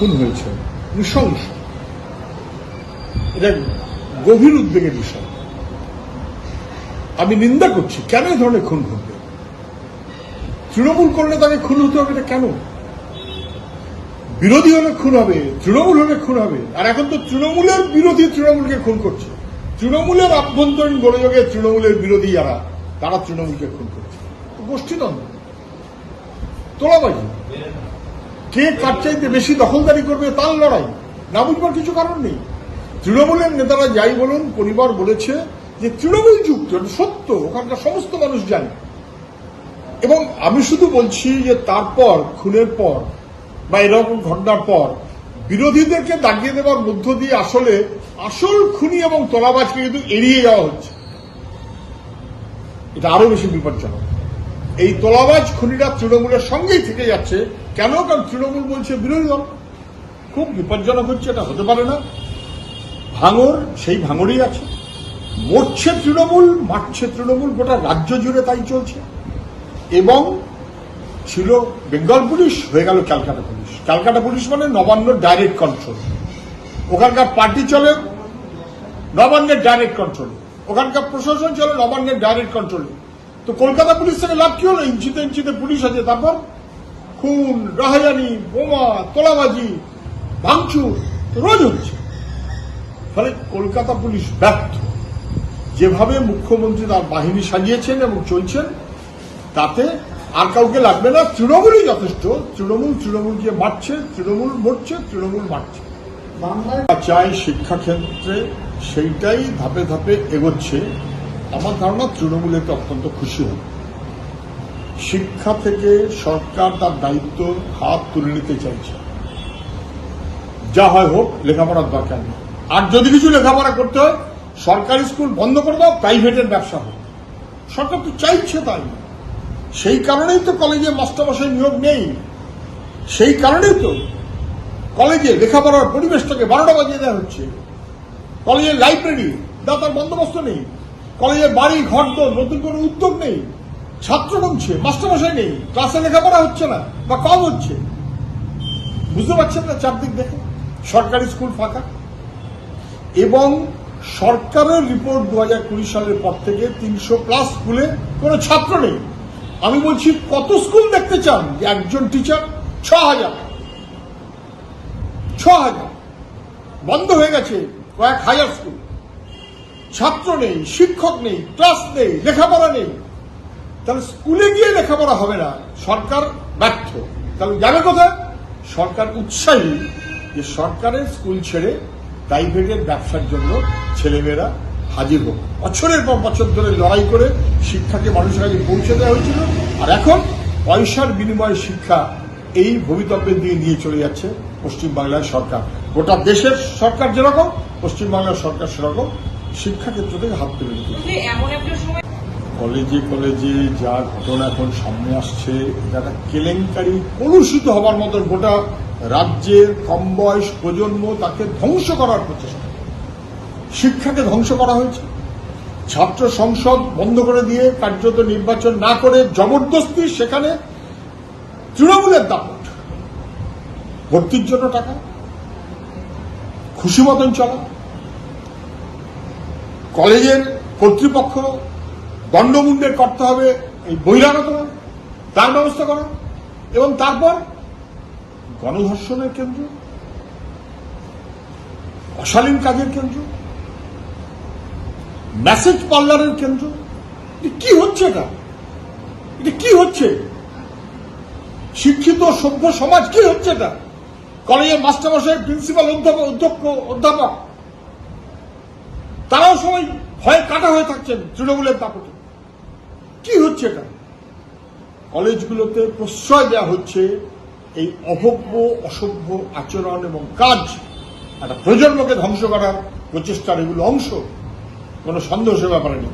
খুন হয়েছে। নৃশংস। এটা গভীর উদ্বেগের বিষয়। আমি নিন্দা করছি, কেন এই ধরনের খুন ঘটবে? তৃণমূল করলে তাকে খুন হতে হবে এটা কেন? বিরোধী হলে খুন হবে, তৃণমূল হলে খুন হবে। আর এখন তো তৃণমূলের বিরোধী তৃণমূলকে খুন করছে। তৃণমূলের আভ্যন্তরীণ গোলযোগে তৃণমূলের বিরোধী যারা, তারা তৃণমূলকে খুন করছে। গোষ্ঠীদ্বন্দ্ব। তোলাবাজি। কে কার চাইতে বেশি দখলদারি করবে তার লড়াই। না বুঝবার কিছু কারণ নেই। তৃণমূলের নেতারা যাই বলুন, পরিবার বলেছে যে তৃণমূল যুক্ত সত্য, ওখানকার সমস্ত মানুষ জানে। এবং আমি শুধু বলছি যে তারপর, খুনের পর, বা এরকম ঘটনার পর, বিরোধীদেরকে দাগিয়ে দেওয়ার মধ্য দিয়ে আসলে আসল খুনি এবং তলাবাজকে কিন্তু এড়িয়ে যাওয়া হচ্ছে। এটা আরও বেশি বিপজ্জনক। এই তলাবাজ খুনিরা তৃণমূলের সঙ্গেই থেকে যাচ্ছে কেন? কারণ তৃণমূল বলছে বিরোধী দল। খুব বিপজ্জনক হচ্ছে, এটা হতে পারে না। ভাঙর, সেই ভাঙরই আছে। মরছে তৃণমূল, মারছে তৃণমূল, গোটা রাজ্য জুড়ে তাই চলছে। এবং ছিল বেঙ্গল পুলিশ, হয়ে গেল ক্যালকাটা পুলিশ। ক্যালকাটা পুলিশ মানে নবান্ন ডাইরেক্ট কন্ট্রোল ওখানকার পার্টি চলে নবান্নের ডাইরেক্ট কন্ট্রোল ওখানকার প্রশাসন চলে নবান্নের ডাইরেক্ট কন্ট্রোল তো কলকাতা পুলিশ থেকে লাভ কি হলো? ইঞ্চিতে ইঞ্চিতে পুলিশ আছে, তারপর খুন রাহাজানি বোমা তোলাবাজি ভাঙচুর রোজ হচ্ছে। ফলে কলকাতা পুলিশ ব্যর্থ। যেভাবে মুখ্যমন্ত্রী তার বাহিনী সাজিয়েছেন এবং চলছেন তাতে আর কাউকে লাগবে না। তৃণমূলই যথেষ্ট। তৃণমূল তৃণমূলকে মারছে তৃণমূল মরছে তৃণমূল মারছে। বাংলায় চাই শিক্ষাক্ষেত্রে সেইটাই ধাপে ধাপে এগোচ্ছে। আমার ধারণা তৃণমূল এতে অত্যন্ত খুশি হবে। শিক্ষা থেকে সরকার তার দায়িত্ব হাত তুলে নিতে চাইছে। যা হয় হোক, লেখাপড়ার দরকার নেই। আর যদি কিছু লেখাপড়া করতে হয়, সরকারি স্কুল বন্ধ করে দাও, প্রাইভেটের ব্যবসা হোক। সরকার তো চাইছে তাই। সেই কারণেই তো কলেজে মাস্টারমশাই নিয়োগ নেই। সেই কারণেই তো কলেজে লেখাপড়ার পরিবেশটাকে বারোটা বাজিয়ে দেওয়া হচ্ছে। কলেজের লাইব্রেরি দাতার বন্দোবস্ত নেই। কলেজের বাড়ি, ঘর নতুন কোনো উদ্যোগ নেই। ছাত্র কমছে মাস্টারমশাই নেই, ক্লাসে লেখাপড়া হচ্ছে না, বা কম হচ্ছে। বুঝতে পারছেন না চারদিক দেখে? সরকারি স্কুল ফাঁকা। এবং সরকারের রিপোর্ট দু হাজার কুড়ি সালের পর থেকে তিনশো প্লাস স্কুলে কোনো ছাত্র নেই। আমি বলছি, কত স্কুল দেখতে চান? যে একজন টিচার, ছ হাজার। ছ হাজার। বন্ধ হয়ে গেছে কয়েক হাজার স্কুল। ছাত্র নেই, শিক্ষক নেই, ক্লাস নেই, লেখাপড়া নেই। তাহলে স্কুলে গিয়ে লেখাপড়া হবে না। সরকার ব্যর্থ। তাহলে যাবে কোথায়? সরকার উৎসাহী যে সরকারের স্কুল ছেড়ে প্রাইভেটের ব্যবসার জন্য ছেলেমেয়েরা হাজির হোক। বছরের পর বছর ধরে লড়াই করে শিক্ষাকে মানুষের কাছে পৌঁছে দেওয়া হয়েছিল। আর এখন পয়সার বিনিময়ে শিক্ষা এই ভবিতব্যের দিয়ে নিয়ে চলে যাচ্ছে পশ্চিমবাংলার সরকার। গোটা দেশের সরকার যেরকম, পশ্চিমবাংলার সরকার সেরকম শিক্ষা ক্ষেত্র থেকে হাত তুলে এমন একটা সময় কলেজে কলেজে যা ঘটনা এখন সামনে আসছে একটা কেলেঙ্কারি কলুষিত হবার মতো গোটা রাজ্যের কম বয়স প্রজন্ম তাকে ধ্বংস করার প্রচেষ্টা। শিক্ষাকে ধ্বংস করা হয়েছে। ছাত্র সংসদ বন্ধ করে দিয়ে কার্যত নির্বাচন না করে জবরদস্তি সেখানে তৃণমূলের দাপট। ভর্তির জন্য টাকা, খুশি মতন চলা, কলেজের কর্তৃপক্ষ দণ্ডমুণ্ডের করতে হবে, এই বহিরাগত তার ব্যবস্থা করা, এবং তারপর গণধর্ষণের কেন্দ্র, অশালীন কাজের কেন্দ্র মেসেজ পার্লারের কেন্দ্র কি হচ্ছে এটা? এটা কি হচ্ছে? শিক্ষিত, সভ্য সমাজ কি হচ্ছে এটা? কলেজের মাস্টারমশাই, প্রিন্সিপাল, অধ্যাপক, অধ্যক্ষ, অধ্যাপক, তারাও সবাই ভয়ে কাটা হয়ে থাকছেন তৃণমূলের দাপটে। কি হচ্ছে এটা? কলেজগুলোতে প্রশ্রয় দেওয়া হচ্ছে এই অভব্য, অসভ্য আচরণ এবং কাজ একটা প্রজন্মকে ধ্বংস করার প্রচেষ্টার এগুলো অংশ। কোনো সন্দেহ সে ব্যাপারে নেই।